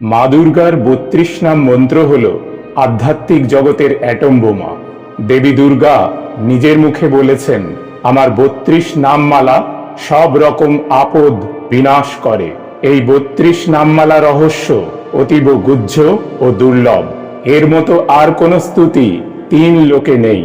মা দুর্গার বত্রিশ নাম মন্ত্র হল আধ্যাত্মিক জগতের অ্যাটম বোমা। দেবী দুর্গা নিজের মুখে বলেছেন, আমার বত্রিশ নামমালা সব রকম আপদ বিনাশ করে। এই বত্রিশ নামমালা রহস্য অতীব গুহ্য ও দুর্লভ। এর মতো আর কোন স্তুতি তিন লোকে নেই।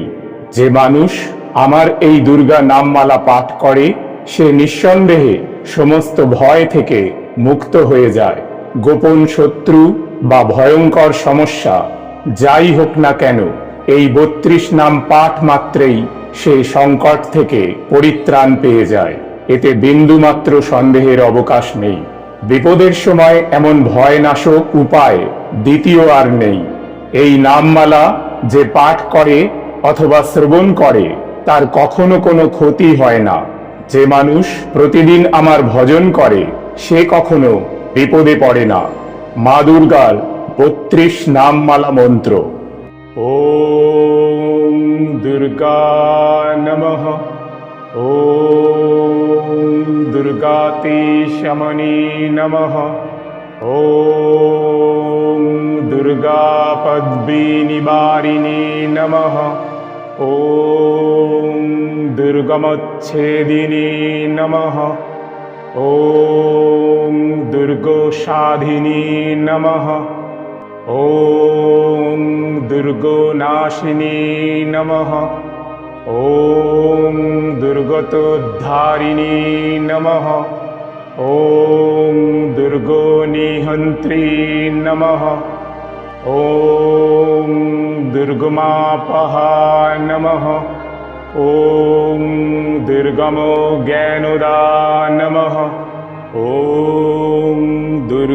যে মানুষ আমার এই দুর্গা নামমালা পাঠ করে, সে নিঃসন্দেহে সমস্ত ভয় থেকে মুক্ত হয়ে যায়। গোপন শত্রু বা ভয়ঙ্কর সমস্যা, যাই হোক না কেন, এই বত্রিশ নাম পাঠ মাত্রেই সে সংকট থেকে পরিত্রাণ পেয়ে যায়। এতে বিন্দুমাত্র সন্দেহের অবকাশ নেই। বিপদের সময় এমন ভয়নাশক উপায় দ্বিতীয় আর নেই। এই নামমালা যে পাঠ করে অথবা শ্রবণ করে, তার কখনো কোনো ক্ষতি হয় না। যে মানুষ প্রতিদিন আমার ভজন করে, সে কখনো বিপদে পড়ে না। মা দুর্গার বত্রিশ নামমালা মন্ত্র। ওম দুর্গা নমঃ। ওম দুর্গাতি শমনি নমঃ। ওম দুর্গা পদ্মী নিবারিণী নমঃ। ওম দুর্গমচ্ছেদিনী নমঃ। ওম दुर्गोषाधिनी नमः। ॐ दुर्गोनाशिनी नमः। ॐ दुर्गतोद्धारिणी नमः। ॐ दुर्गोनिहन्त्री नमः। ॐ दुर्गमापः नमः। ॐ दुर्गमो ज्ञानुदा नमः।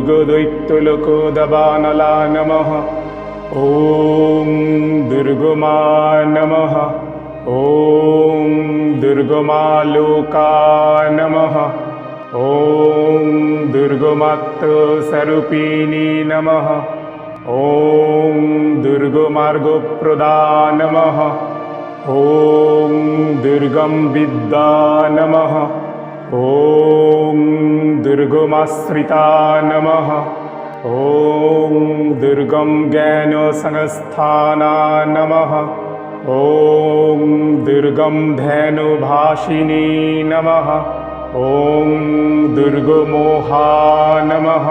गुदुक्तुलकदनला नमः ॐ दुर्गमा नमः ॐ दुर्गमालोका नमः ॐ दुर्गमात्सरूपिणी नमः। ॐ दुर्गमार्गप्रदा नमः ॐ दुर्गं विद्या नमः। ॐ दुर्गमाश्रिता नमः। ॐ दुर्गं ज्ञानसंस्थाना नमः। ॐ दुर्गं धेनुभाषिणी नमः। ॐ दुर्गमोहा नमः।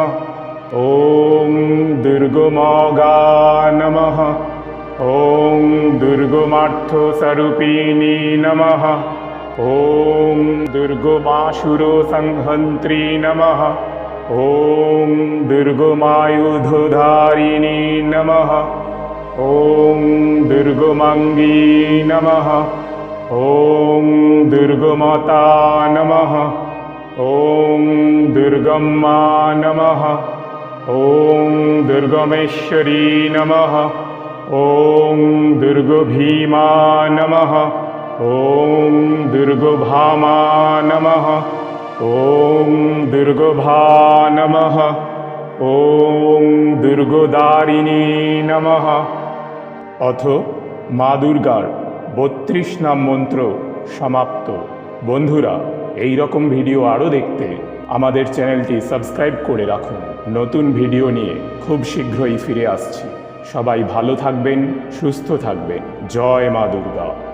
ॐ दुर्गमोगा नमः। ॐ दुर्गमार्थस्वरूपिणी नमः। ॐ दुर्गमाशुरोसंहन्त्री नमः। ॐ दुर्गुमायुधुधारिणी नमः। ॐ दुर्गुमङ्गी नमः। ॐ दुर्गुमता नमः। ॐ दुर्गम्मा नमः। ॐ दुर्गमेश्वरी नमः। ॐ दुर्गभीमा नमः। ওম দুর্গভামা নমঃ। ওম দুর্গভা নমঃ। ওম দুর্গদারিণী নমঃ। অথ মা দুর্গার বত্রিশ নাম মন্ত্র সমাপ্ত। বন্ধুরা, এই রকম ভিডিও আরও দেখতে আমাদের চ্যানেলটি সাবস্ক্রাইব করে রাখুন। নতুন ভিডিও নিয়ে খুব শীঘ্রই ফিরে আসছি। সবাই ভালো থাকবেন, সুস্থ থাকবেন। জয় মা দুর্গা।